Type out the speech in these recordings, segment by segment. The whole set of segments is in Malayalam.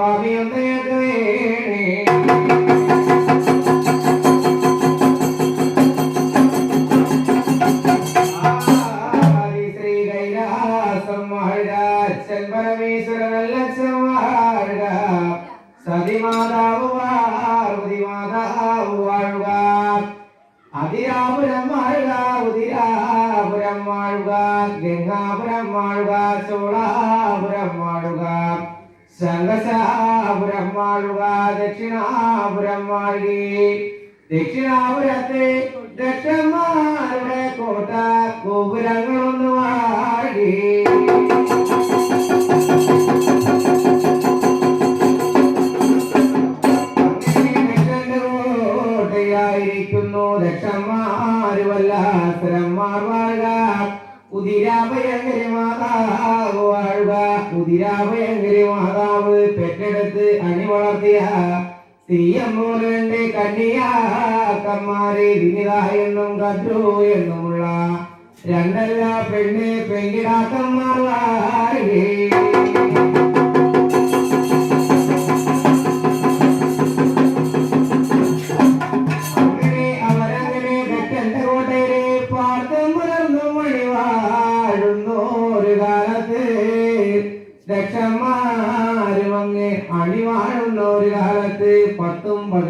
I'll be Flavian Land. ദക്ഷന്മാരുമല്ല സ്ഥലന്മാർ കുതിരാഭയങ്കര മാതാവ് വാഴുക. കുതിരാഭയങ്കര മാതാവ് പെറ്റെടുത്ത് അണി വളർത്തിയ. തീയമ്മൂലന്റെ കന്യാക്കന്മാരെ വിനിത എന്നും കദ്രു എന്നുമുള്ള. രണ്ടല്ല പെണ്ണ് പെങ്കിടാക്കന്മാർ വാഴേ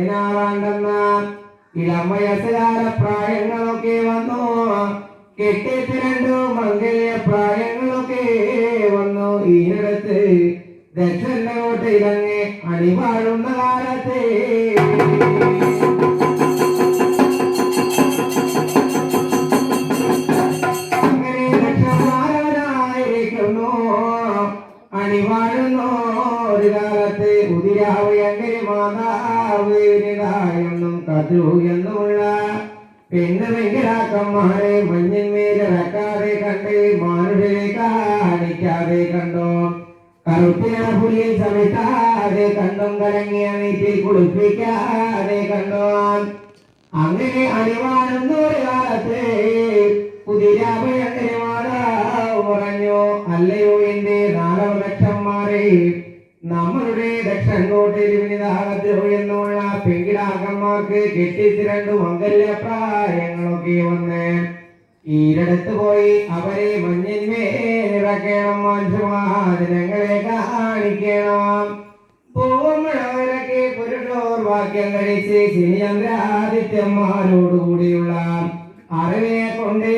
പതിനാറാണ്ടെന്ന ഇളം വയസ്സുകാല പ്രായങ്ങളൊക്കെ വന്നു. കെട്ടിട്ട് രണ്ടു മംഗല്യ പ്രായങ്ങളൊക്കെ വന്നു. ഈയിടത്ത് ദക്ഷന്റെ കോട്ടയിലങ്ങ് അണി വാഴുന്ന കാലത്ത് കറുപ്പിന പുലിയിൽ ചവിട്ടാതെ കണ്ടും കലങ്ങിയ വീട്ടിൽ കുളിപ്പിക്കാതെ കണ്ടോ അങ്ങനെ അണിവാഴുന്ന ഒരു കാലത്ത് കുതിരാഭയങ്കരമാതാവ് പറഞ്ഞു അല്ലയോ എന്റെ നാലവ ലക്ഷന്മാരെ നമ്മളുടെ ദക്ഷൻ കോട്ടയിൽ വിനിതാകദ്രോ എന്നുള്ള പെങ്കിടാക്കന്മാർക്ക് കെട്ടിച്ച് രണ്ടു മംഗല്യ പ്രായങ്ങളൊക്കെ വന്ന് ഈരടുത്ത് പോയി അവരെ മഞ്ഞന്മേലിറക്കണം. മനുഷ്യമാതിരങ്ങളെ കാണിക്കണം. പൂവമ്മഴവരൊക്കെ പുരുഷോർ വാക്യം കഴിച്ച് ശ്രീചന്ദ്രാദിത്യന്മാരോടുകൂടിയുള്ള അറിവിനെ കൊണ്ട്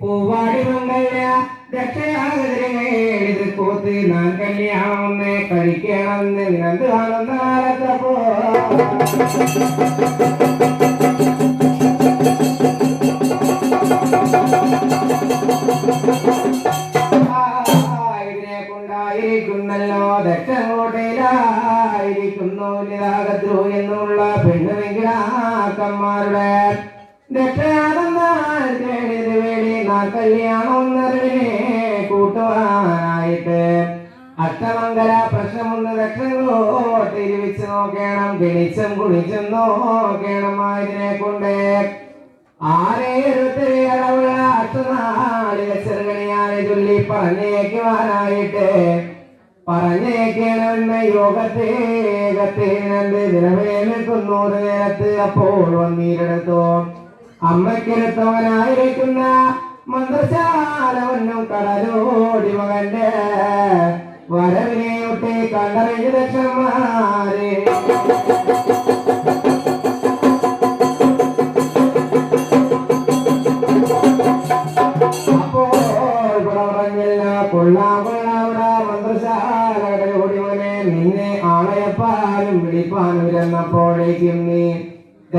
പൂവാടി മംഗല്യ ദക്ഷയാഗതിരങ്ങേടിത് കോത്ത് നാൻ കല്യാണമെന്ന് കഴിക്കണമെന്ന് നിരന്ത് കാണുന്ന കാലത്തപ്പോ ഇതിനെ ദക്ഷോട്ടയിലായിരിക്കുന്നു നിരാഗദ്രു എന്നുള്ള പെണ്ണുവെങ്കിലാക്കന്മാരുടെ ദക്ഷയാണെന്നത് വേണ്ടി നാ കല്യാണം കൂട്ടുവാനായിട്ട് അഷ്ടമംഗല പ്രശ്നമൊന്ന് ദക്ഷകോട്ടയിൽ വെച്ച് നോക്കണം ഗണിച്ചും കുളിച്ചും നോക്കണം ഇതിനെ കൊണ്ട് ചൊല്ലി പറഞ്ഞേക്കുവാനായിട്ട് പറഞ്ഞേക്കണമെന്ന യോഗത്തെ ഗത്തേനന്ത് നിലവേ നിൽക്കുന്നു ഒരു നേരത്ത് അപ്പോൾ വന്നീരെടുത്തു അമ്മയ്ക്കെടുത്തവനായിരിക്കുന്ന മന്ത്രശാലവനും കടലോടി മകന്റെ വരവിനെ ഒട്ടി കണ്ടറിഞ്ഞ ദക്ഷന്മാരെ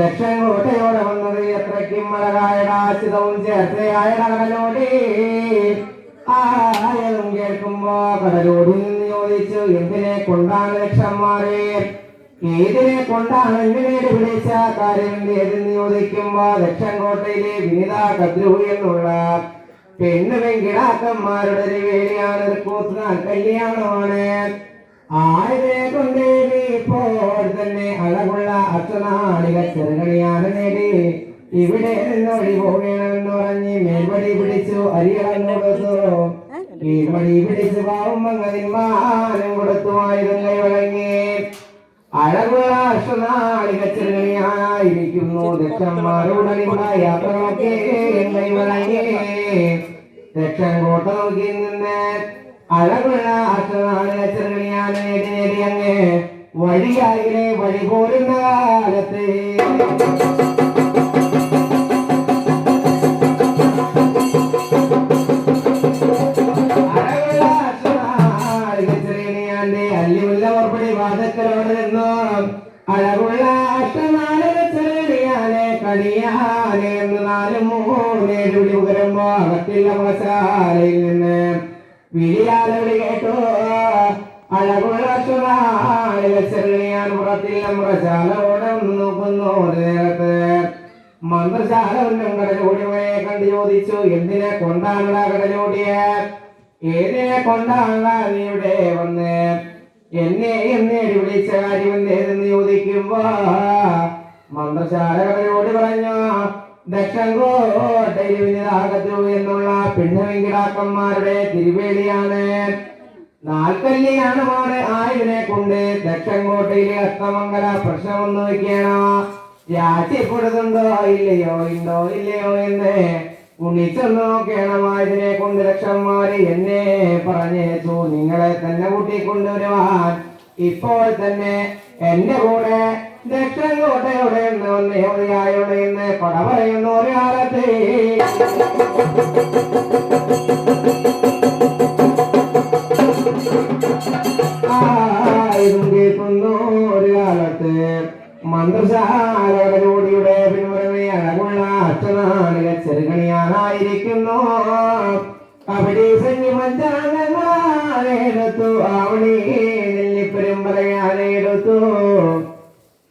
ആളയപ്പാലും വിളിപ്പാനും ചെന്നപ്പോഴേക്കും നീ ദക്ഷൻ കോട്ടയോടെ വന്നത് എത്രയ്ക്കും മലരായടാശിതവും ചേർത്തയായ കടലോടി. ആയതും കേൾക്കുമ്പോ കടലോടി നിന്ന് ചോദിച്ചു എന്തിനെ കൊണ്ടാണ് ലക്ഷന്മാരെ ഏതിനെ കൊണ്ടാണ് എങ്ങനെ വിളിച്ച? കാര്യം ഏതെന്ന് ചോദിക്കുമ്പോ ദക്ഷൻകോട്ടയിലെ വിനിത കദ്രു എന്നുള്ള പെണ്ണ് വെങ്കിടാക്കന്മാരുടെ ഒരു വേലിയാണ് ഒരു കൂത്തുനാൾ കല്യാണമാണ് ആയതിനെ കൊണ്ട് ഇപ്പോൾ തന്നെ അഴകുള്ള അച്ഛനാളിക ചെറുകണിയാണ് നേടി. ഇവിടെ നിന്നോടി പോകണമെന്ന് പറഞ്ഞ് മേൽപടി പിടിച്ചു അരികളന്നു കൊടുത്തു. മേൽപടി പിടിച്ചു പാവുമ്പങ്ങതിന്മാനം കൊടുത്തു ആയുധം വഴങ്ങി. അഴകുള്ള അശ്വനാളിക ചെറുകണിയായിരിക്കുന്നു. ദക്ഷന്മാരോടനിമ്പ യാത്രകളൊക്കെ വഴങ്ങി. ദക്ഷൻ കോട്ട നോക്കി നിന്ന് അഴകുള്ള ചെറുകണിയാണ് നേടി അങ്ങ് വഴി പോരുന്ന കാലത്ത്. എന്തിനെ കൊണ്ടാണ് കടലൂടിയ ഏതിനെ കൊണ്ടാണ് ഇവിടെ വന്ന്? എന്നെ എന്നെ വിളിച്ച കാര്യം എന്തേതെന്ന് ചോദിക്കുമ്പോ മന്ത്രശാല കടലോടി പറഞ്ഞു ദക്ഷം കോട്ടയിൽ എന്നുള്ള പിണ്ണവെങ്കിടാക്കന്മാരുടെ തിരുവേലിയാണ്. നാൽക്കല്യാണമാണ് ആയതിനെ കൊണ്ട് ദക്ഷം കോട്ടയിലെ അഷ്ടമംഗല പ്രശ്നമൊന്നു വെക്കണം? രാജ്യപ്പെടുന്നുണ്ടോ? ഇല്ലയോ? ഉണ്ടോ ഇല്ലയോ? എന്ന് ഉണ്ണിച്ചൊന്നു കൊണ്ട് കൊണ്ട് മാറി എന്നെ പറഞ്ഞേച്ചു നിങ്ങളെ തന്നെ കൂട്ടിക്കൊണ്ടുവരുവാൻ ഇപ്പോൾ തന്നെ എന്റെ കൂടെ ദക്ഷൻ കോട്ടയുടെ വന്ന് എവിടെയായുടെ എന്ന് പട പറയുന്ന ഒരു കാലത്ത്. ആയിരം കേൾക്കുന്നു ഒരു കാലത്ത്. മന്ത്രശാലയുടെ പിന്മുറമേ അഴകുള്ള അച്ഛനാളിക ചെറുകണിയാറായിരിക്കുന്നു അവിടെ സഞ്ജമഞ്ചാങ്ങങ്ങളാണെടുത്തു ആവണി നെല്ലിപ്പെരുമ്പറയാനെടുത്തു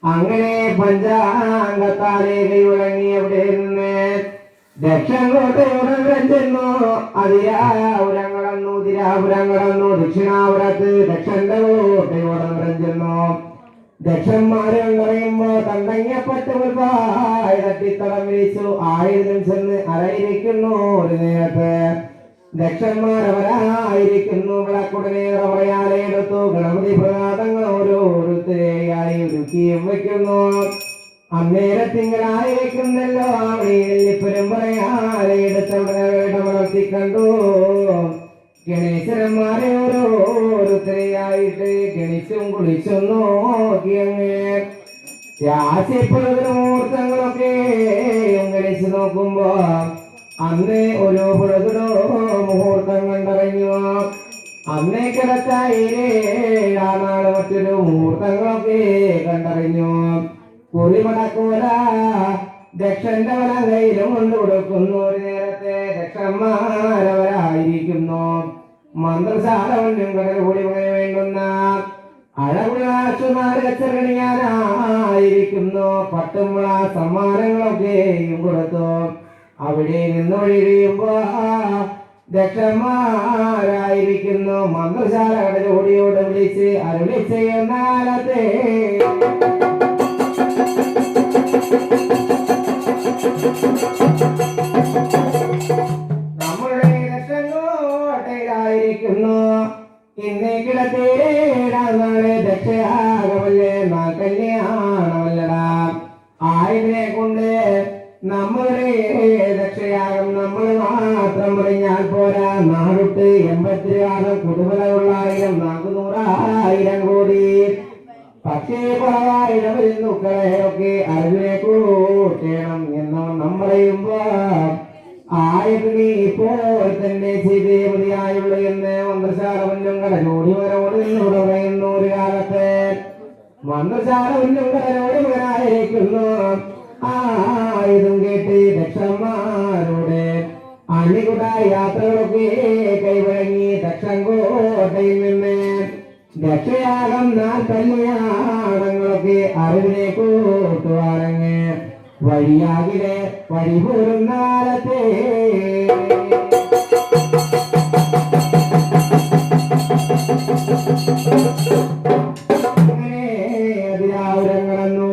അങ്ങനെ പഞ്ചാംഗത്താലെ കൈവഴങ്ങി അവിടെ നിന്ന് ദക്ഷങ്കോട്ടയോടെ ചെന്നു. അതിരാപുരങ്ങളെന്നു തിരാപുരങ്ങളെന്നു ദക്ഷിണാപുരത്ത് ദക്ഷന്റെ കോട്ടയോടം ചെന്നു. ദക്ഷന്മാരെ പറയുമ്പോ തണ്ടങ്ങപ്പട്ട് മുൽപ്പായി തട്ടിത്തടം വിരിച്ചു ആയുധം ചെന്ന് അരയിരിക്കുന്നു ഒരു നേരത്ത്. ദക്ഷന്മാരവരായിരിക്കുന്നു വിളക്കുടനെ പറയാതെ എടുത്തു. ഗണപതി പ്രഭാതങ്ങൾ ഓരോരുത്തരെയായി ഒരുക്കിയും വയ്ക്കുന്നു അന്നേരത്തിങ്കലായിരിക്കുന്നല്ലോ. ആവണിയിൽ പറയാതെ എടുത്തവിടെ ഇടമലർത്തി കണ്ടു ഗണേശന്മാരെ ഓരോരുത്തരെയായിട്ട് ഗണിച്ചും കുളിച്ചും നോക്കിയങ്ങ് രാശിപ്പുറത്തിന് മുഹൂർത്തങ്ങളൊക്കെ ഗണിച്ചു നോക്കുമ്പോ അന്ന് ഒരു പുഴകിടോ മുഹൂർത്തം കണ്ടറിഞ്ഞു അന്നേ കിടക്കായിരേ നാളെ മറ്റൊരു മുഹൂർത്തങ്ങളൊക്കെ കണ്ടറിഞ്ഞു. കുറിമടക്കൂല ദക്ഷന്റെ വലങ്കയിലും കൊണ്ട് കൊടുക്കുന്നു. ഒരു നേരത്തെ ദക്ഷന്മാരവരായിരിക്കുന്നു. കടൽ വേണ്ടുന്ന അഴകുളാശുമാരച്ചറിയാനായിരിക്കുന്നു പട്ടുമുള സമ്മാനങ്ങളൊക്കെയും കൊടുത്തു. അവിടെ നിന്ന് ഒഴിയുമ്പോ ദക്ഷന്മാരായിരിക്കുന്നു. മന്ത്രശാല കടലോടിയോട് വിളിച്ച് അരുളി ചെയ്യുന്ന Thank നമ്മുടെ നമ്മുടെ ദക്ഷയാകം നമ്മൾ മാത്രം പറഞ്ഞാൽ പോരാ. നാടുട്ട് എൺപത്തിരാറ് കുടുംബങ്ങളുള്ളായിരം നാനൂറായിരം കോടി. പക്ഷേ പറയായിരം വരുന്നുക്കളെയൊക്കെ അറിവിനെ കൂട്ടണം എന്ന് നമ്മളെയുമ്പോ ആയതിനെ ഇപ്പോൾ തന്നെ ചെയ്തേ മതിയായുള്ളൂ എന്ന് മന്ത്രശാല മുന്നും കടലോടി വരോട് എന്നോട് പറയുന്നു. ഒരു കാലത്ത് മന്ത്രശാല മുന്നും കടലോടി ആയതും കേട്ട് ദക്ഷന്മാരുടെ അണികുട യാത്രകളൊക്കെ കൈവഴങ്ങി ദക്ഷങ്കോട്ടയിൽ നിന്ന് ദക്ഷയാകം നാൾ കല്യാണങ്ങളൊക്കെ അറിവിനെ കൂട്ടുവാറങ്ങ് വഴിയാകിലെ വഴിപോരും നാളത്തെ അങ്ങനെ അതിരാപുരം കടന്നു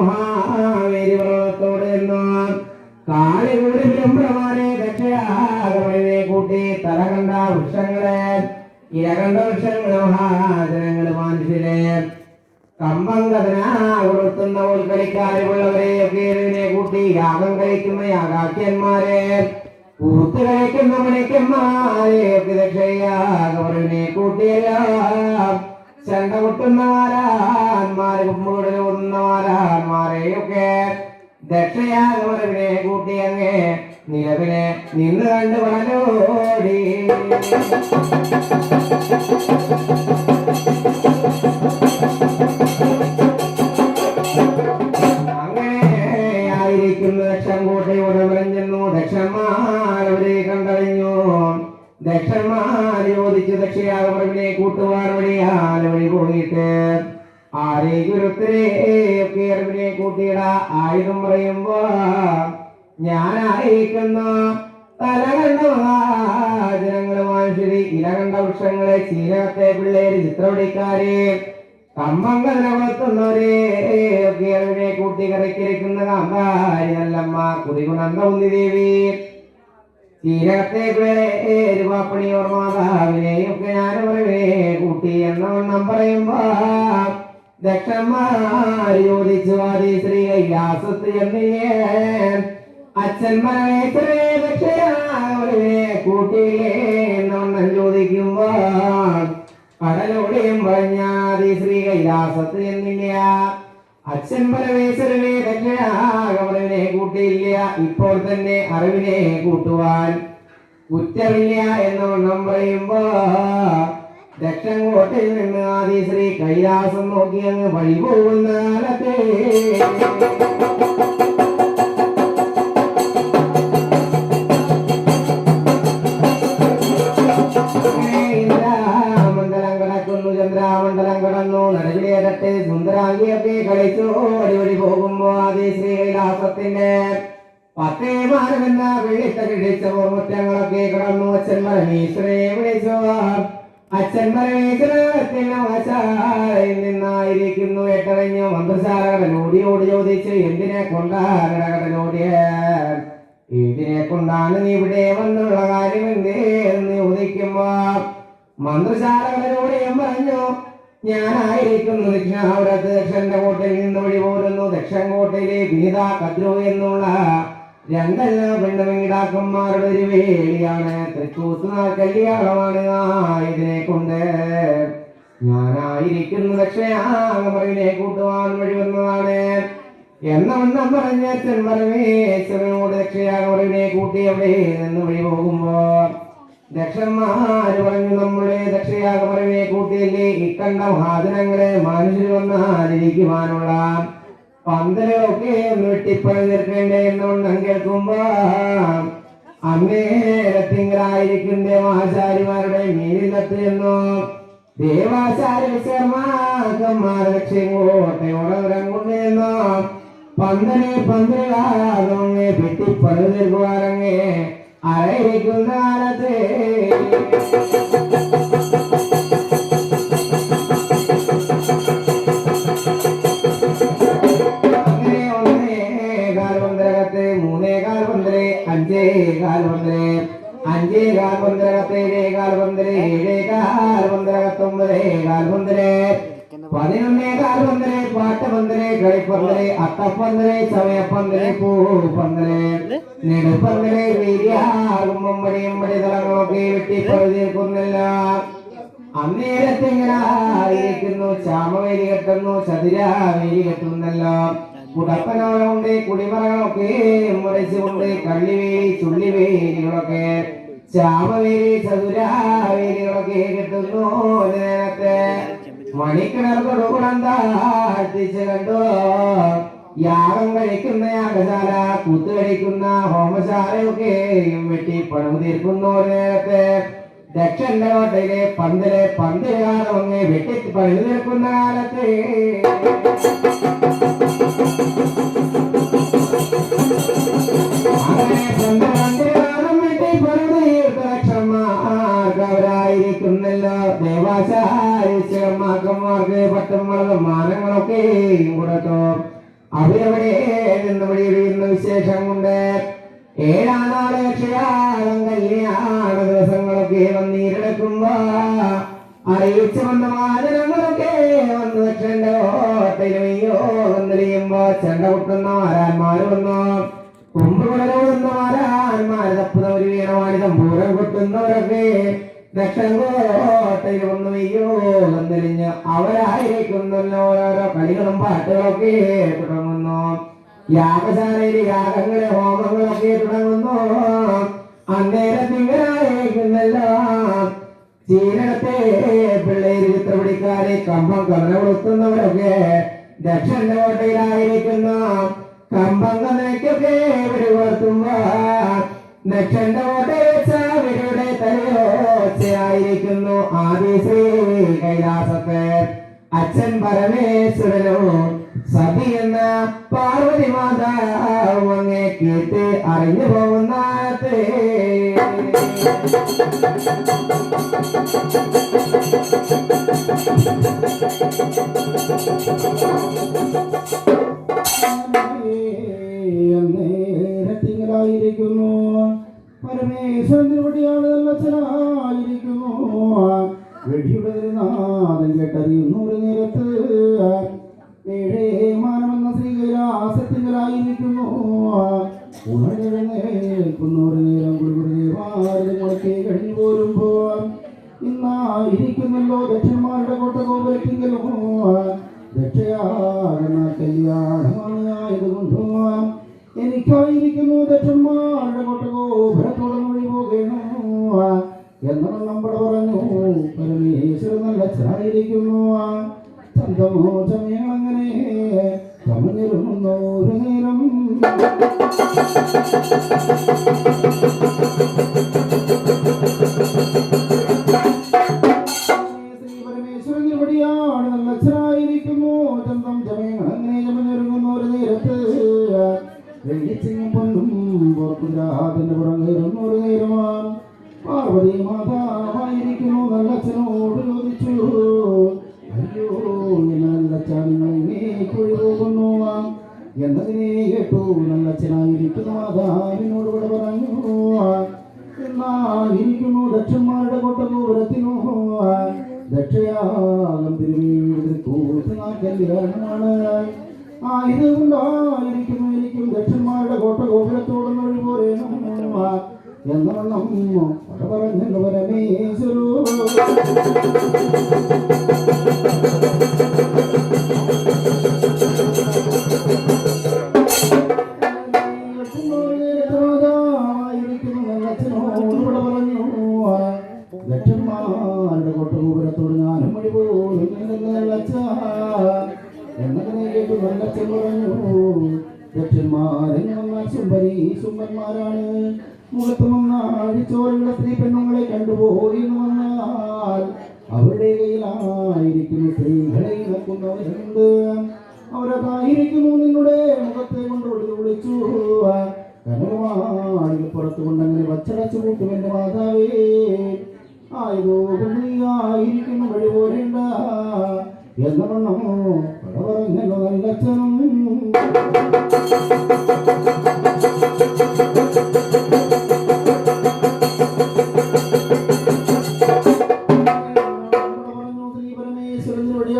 മഹാവേരി പർവതത്തോട് നിന്നു കാളികൂടി ബ്രഹ്മമാനെ ദക്ഷയാകവരവിനെ കൂട്ടി തല കണ്ട വൃക്ഷങ്ങളെ ഇര കണ്ട വൃക്ഷങ്ങളെ മഹാജനങ്ങൾ മനുഷ്യരെ കമ്പം കഥനാ കൊടുത്തുന്ന ഉൾക്കളിക്കാരുള്ളവരെ ഒക്കെ കൂട്ടി യാഗം കഴിക്കുന്ന യാഗാക്യന്മാരെ പൂത്ത് കഴിക്കുന്ന മണിക്കന്മാരെ ഒക്കെ ദക്ഷയാകവരവിനെ കൂട്ടിയെല്ലാം ചണ്ട കൊട്ടുന്നവരാന്മാരെ കുമ്മുകളിൽ ഓതുന്നവരാന്മാരെയൊക്കെ ദക്ഷയാകവരവിനെ കൂട്ടി അങ്ങേ നിലവിനെ നിന്ന് കണ്ടു വളരോടി ദക്ഷയാകവരവിനെ കൂട്ടുവാൻ വഴി പോയിട്ട് ആരെ ഗുരുത്തരെയൊക്കെ അറിവിനെ കൂട്ടിയിട ആയുധം പറയുമ്പോ ഞാനായിരിക്കുന്ന തലകണ്ട മഹാജനങ്ങൾ മനുഷ്യര് ഇലകണ്ട വൃക്ഷങ്ങളെ ചീരകത്തെ പിള്ളേര് ചിത്രവടിക്കാര് കമ്പം കതിര വളർത്തുന്നവരെ ഒക്കെ അറിവിനെ കൂട്ടി കറിക്കിരിക്കുന്ന കാന്താരി നല്ലമ്മ കുതികുണന്ത ഉന്നി ചീരകത്തെ രൂപാപ്പണിയോർ മാതാവിനെയും ഒക്കെ ഞാൻ പറവേ കൂട്ടി എന്നവണ്ണം പറയുമ്പോ ദക്ഷന്മാർ ചോദിച്ചു ആദി ശ്രീ കൈലാസത്ത് എന്നിയേ അച്ഛൻ മരണേശ്വരേ ദക്ഷയാവരെ കൂട്ടിയില്ലേ? എന്നവണ്ണം ചോദിക്കുമ്പോ കടലോടെയും പറഞ്ഞാതി ശ്രീ കൈലാസത്ത് എന്നില്ല അച്ഛൻ പരമേശ്വരനെ ദക്ഷയാകവരനെ കൂട്ടിയില്ല ഇപ്പോൾ തന്നെ അറിവിനെ കൂട്ടുവാൻ കുറ്റമില്ല എന്ന് വണ്ണം ദക്ഷം കോട്ടയിൽ നിന്ന് ആദി ശ്രീ കൈലാസം നോക്കി അങ്ങ് വഴി പോകുന്ന കാലത്തെ കൈലാസത്തിന്റെ പത്തേ മാനമെന്ന വിളിച്ച വിളിച്ച മുറ്റങ്ങളൊക്കെ കടന്നു. അച്ഛൻ മരമീശ്വരയെ വിളിച്ചു. അച്ഛൻ പരമേശ്വരത്തിന്റെ നിന്നായിരിക്കുന്നു. എട്ടറിഞ്ഞു മന്ത്രശാലകടനോടി ഓടി ചോദിച്ചു എന്തിനെ കൊണ്ടാകടകടനോടിയ ഇതിനെ കൊണ്ടാണ് നീ ഇവിടെ വന്നുള്ള കാര്യം എന്തേ എന്ന് ചോദിക്കുമ്പോ മന്ത്രശാലകളോട് ഞാൻ പറഞ്ഞു ഞാനായിരിക്കുന്നു ദക്ഷിണാവരത്ത് ദക്ഷന്റെ കോട്ടയിൽ നിന്ന് വഴി പോരുന്നു. ദക്ഷൻ കോട്ടയിലെ വിനിത കദ്രു എന്നുള്ള രണ്ടല്ല പെണ്ണുമിടാക്കന്മാരുടെ ഒരു വേലിയാണ്. തൃക്കൂത്തുനാൾ കല്യാണമാണ് ഇതിനെ കൊണ്ട് ഞാനായിരിക്കുന്നു ദക്ഷയാകമറിവിനെ കൂട്ടുവാൻ വഴി വന്നതാണ്. എന്നവണ്ണം പറഞ്ഞ ചെമ്പരമേശ്വരനോട് പരമേശ്വരനോട് ദക്ഷയാകമറിവിനെ കൂട്ടി അവിടെ നിന്ന് വഴി പോകുമ്പോ ദക്ഷന്മാര് പറഞ്ഞു നമ്മുടെ ദക്ഷയാകമറിവിനെ കൂട്ടിയല്ലേ. ഇക്കണ്ട മഹാജനങ്ങളെ മനുഷ്യർ വന്നാലിരിക്കുവാനുള്ള പന്തലുകളൊക്കെ വെട്ടിപ്പണി തീർക്കേണ്ടേ കേൾക്കുമ്പോ അന്നേരത്തിങ്കലായിരിക്കും ദേവാചാര്യമാരുടെ മീനിലത്ത് എന്നോ? ദേവാചാര്യ കൊണ്ടുവന്നോ പന്തനെ പന്തലാകെ വെട്ടിപ്പണി തീർക്കുവാറങ്ങേ அரை குந்தானத்தே അഞ്ചേകാൽ പന്തരകത്ത് ഏഴേകാൽ പന്തര ഏഴേകാൽ പന്തരകത്തൊമ്പത് ഏകാൽ പന്തര പതിനൊന്നേകാൽ പന്തര അരയിരിക്കുന്ന കാലത്ത് നാട്ടുപന്തൽ പതിനൊന്നേ കാൽപന്തൽ പാട്ടുപന്തൽ കളിപ്പന്തൽ അത്തപ്പന്തൽ സമയപ്പന്തൽ പൂപ്പന്തൽ നെടുപ്പന്തൽ വീര്യാകുമ്പടി തലങ്ങളൊക്കെ വെട്ടിപ്പഴുതീർക്കുന്നില്ല അന്നേരത്തെങ്ങനായിരിക്കുന്നു ചാമവേലി കെട്ടുന്നു ചതുരാവേലി കെട്ടുന്നല്ലോ. കുടപ്പനോളുണ്ട് കുടിമറകളൊക്കെ മുരച്ചുകൊണ്ട് കള്ളിവേലി ചുള്ളിവേലികളൊക്കെ. ചാമവേലി ചതുരാവേലികളൊക്കെ കെട്ടുന്നു നേരത്തെ. മണിക്കിണർ തൊടുകുളം താഴ്ത്തിച്ച് കണ്ടു യാഗം കഴിക്കുന്ന യാഗശാല കൂത്ത് കഴിക്കുന്ന ഹോമശാലയൊക്കെയും വെട്ടി പണം തീർക്കുന്നു നേരത്തെ ദക്ഷന്റെ കോട്ടയിലെ പന്തലെ പന്തലുകാലം വെട്ടി പണിതു തീർക്കുന്ന കാലത്ത് അങ്ങനെ പന്തലുകാലം വെട്ടി പണിതു തീർത്ത ലക്ഷന്മാർക്കവരായിരിക്കുന്നല്ലോ പട്ടം പട്ടന്മാരുടെ മാനങ്ങളൊക്കെ കൊടുത്തു. അവരവിടെ നിന്ന് വഴിയിടുന്ന വിശേഷം കൊണ്ട് ഏഴാം നാൾ ക്ഷയാളം കല്യാണ ദിവസങ്ങളൊക്കെ വന്നീരടക്കുമ്പോ അറിയിച്ചു വന്ന മാനങ്ങളൊക്കെ വന്ന് ദക്ഷന്റെ ഓട്ടയിലുമയ്യോ വന്നിരിക്കുമ്പോ ചെണ്ട കുട്ടുന്ന മാരാന്മാര് വന്നു. കുമ്പുകളോടുന്ന മാരാന്മാര് തപ്പുന്ന ഒരു വീണവാണി തമ്പൂരം കൊട്ടുന്നവരൊക്കെ ദക്ഷങ്കോട്ടയിൽ വന്നു അയ്യോ വന്നെറിഞ്ഞ് അവരായിരിക്കുന്നല്ലോ ഓരോരോ കളികളും പാട്ടുകളൊക്കെ തുടങ്ങുന്നു. യാഗശാലയിൽ യാഗങ്ങളെ ഹോമങ്ങളൊക്കെ തുടങ്ങുന്നു. അന്നേരം അന്നേരത്തിങ്ങനായിരിക്കുന്നല്ലോ ചീനത്തെ പിള്ളേര് ചിത്രപിടിക്കാരെ കമ്പം കവല കൊടുക്കുന്നവരൊക്കെ ദക്ഷന്റെ കോട്ടയിലായിരിക്കുന്നു കമ്പം ഇവർ കൊടുത്തുമ്പോ ദക്ഷന്റെ കോട്ടയിൽ തലയോച്ചയായിരിക്കുന്നു ആദ്യ ശ്രീ കൈലാസത്തെ. അച്ഛൻ പരമേശ്വരനോ സതി എന്ന പാർവതി മാതാവ് അങ്ങേ കേട്ട് അറിഞ്ഞു പോകുന്ന നേരത്തിങ്ങലായിരിക്കുന്നു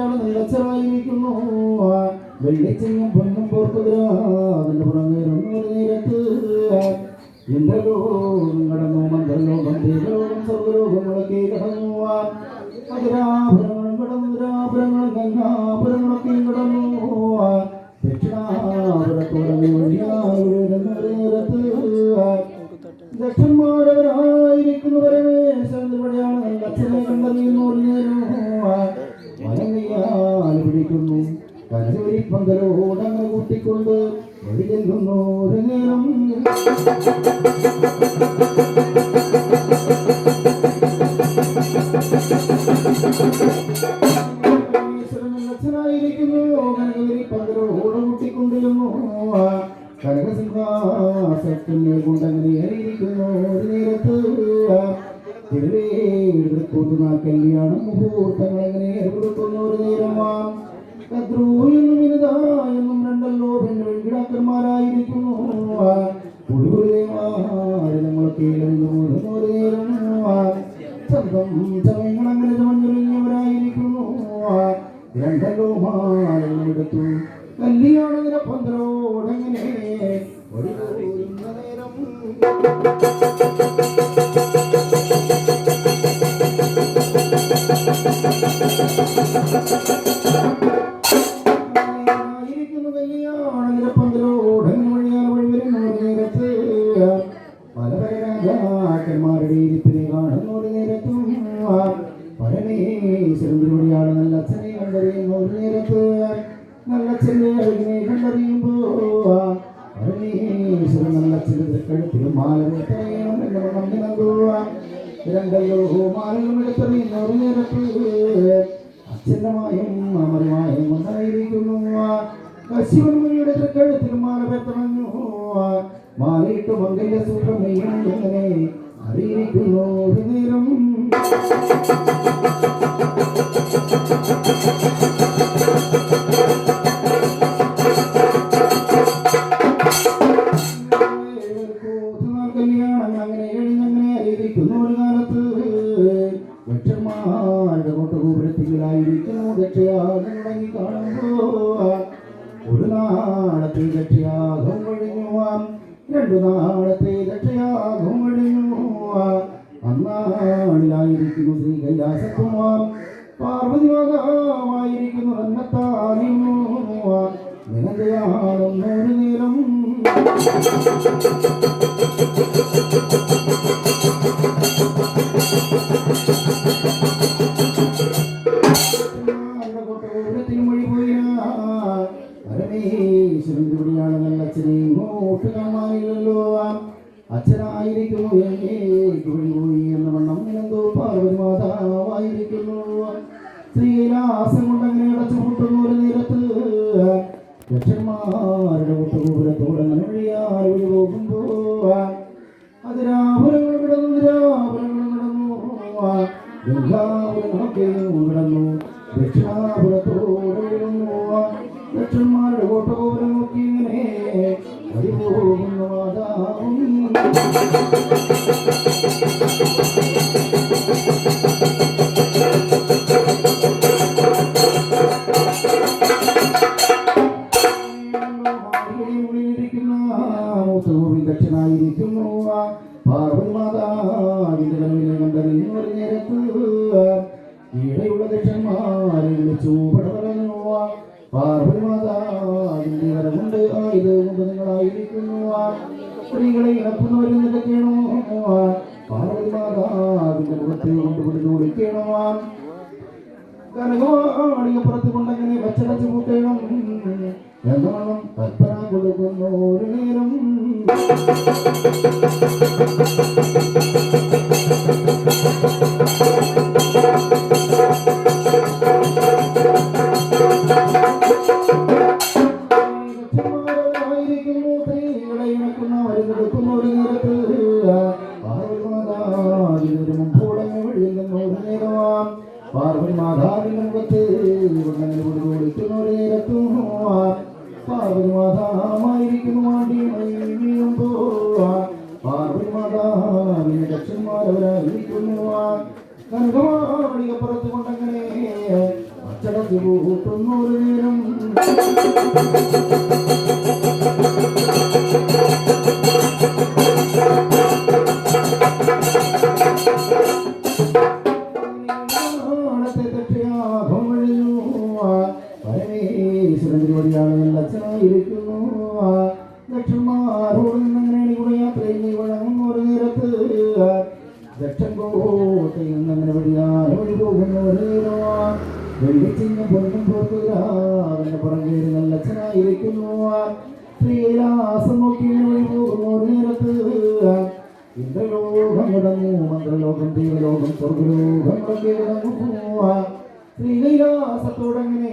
അയാൾ നിറച്ചറായിരിക്കുന്നു വെള്ളിച്ചെയ്യും പൊന്നും പോർക്കുതിരാതിന്റെ പുറമേരം നേരത്ത്. ഇന്ദ്രലോകം കടന്നു കരഞ്ഞൊഴി പന്തലോടങ്ങൾ കൂട്ടിക്കൊണ്ട് വഴി ചെല്ലുന്നു ഒരു നേരം. കനകസിംഹാസത്തിനെ കൊണ്ടങ്ങനെ കണ്ടറിയുമ്പോൾ ഒരു നേരത്ത് നല്ല കണ്ടറിയുമ്പോൾ പരമേശ്വരൻ നല്ല ചെറുതൃക്കഴുത്തിലും മാലകളെത്തറിയണം എന്നുള്ള മണ്ണി നൽകുക രണ്ടല്ലോ മാലകളും എടുത്തറിയുന്ന ഒരു നേരത്ത് അച്ഛന്റെ മായും അമരമായും ഒന്നായിരിക്കുന്നു കശിവൻ മുനിയുടെ തൃക്കഴുത്തിൽ മാല പെത്തണഞ്ഞു സൂത്രം നെയ്യുന്നു അങ്ങനെ അറിയിരിക്കുന്നു ഒരു Thank you. നല്ല അച്ഛനായിരിക്കുന്നു ദക്ഷന്മാരോട് നിന്നങ്ങനെ കൂടെ യാത്രയിൽ വഴങ്ങുന്ന ഒരു നേരത്ത് ദക്ഷൻ കോട്ടയിൽ നിന്നങ്ങനെ വഴിയാൻ വഴി പോകുന്ന ഒരു നേരം വെള്ളിച്ചിങ്ങ പൊന്നും പോർക്കുകാരന്റെ പുറകേറി നല്ല അച്ഛനായിരിക്കുന്നു ശ്രീലാസം നോക്കി വഴി പോകുന്ന ഒരു നേരത്ത് ഇന്ദ്രലോകം കിടന്നു. മന്ത്രലോകം ദൈവലോകം സ്വർഗലോകം കിടന്നു. ശ്രീകൈലാസത്തോടങ്ങനെ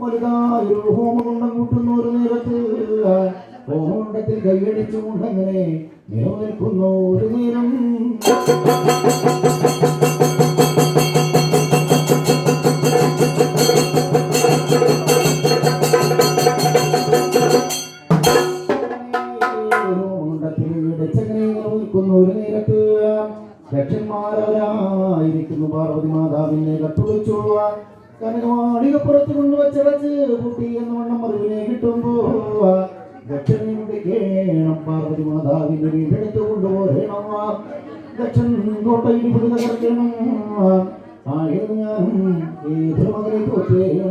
വലുതായൊരു ഹോമകുണ്ടം കൂട്ടുന്ന ഒരു നേരത്ത് ഹോമകുണ്ടത്തിൽ കൈയടിച്ചുകൊണ്ടങ്ങനെ നിലനിൽക്കുന്നു ഒരു നേരം.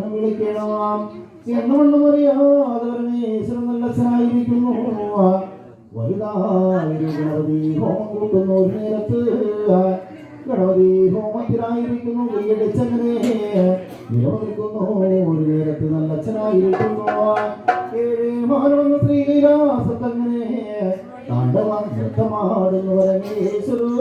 തോറ്റേണം വിളിക്കണം. എന്നവണ്ണം അറിയാതെ പരമേശ്വരൻ ഹോമം കൂട്ടുന്നു ഒരു നേരത്ത് ഗണപതി ഹോമത്തിലായിരിക്കുന്നു. നിലനിൽക്കുന്നു. ഒരു നേരത്ത് നല്ല അച്ഛനായിരിക്കുന്നു ഏഴ് മാനവന്ന നൃത്തമാടുന്നു പരമേശ്വരോ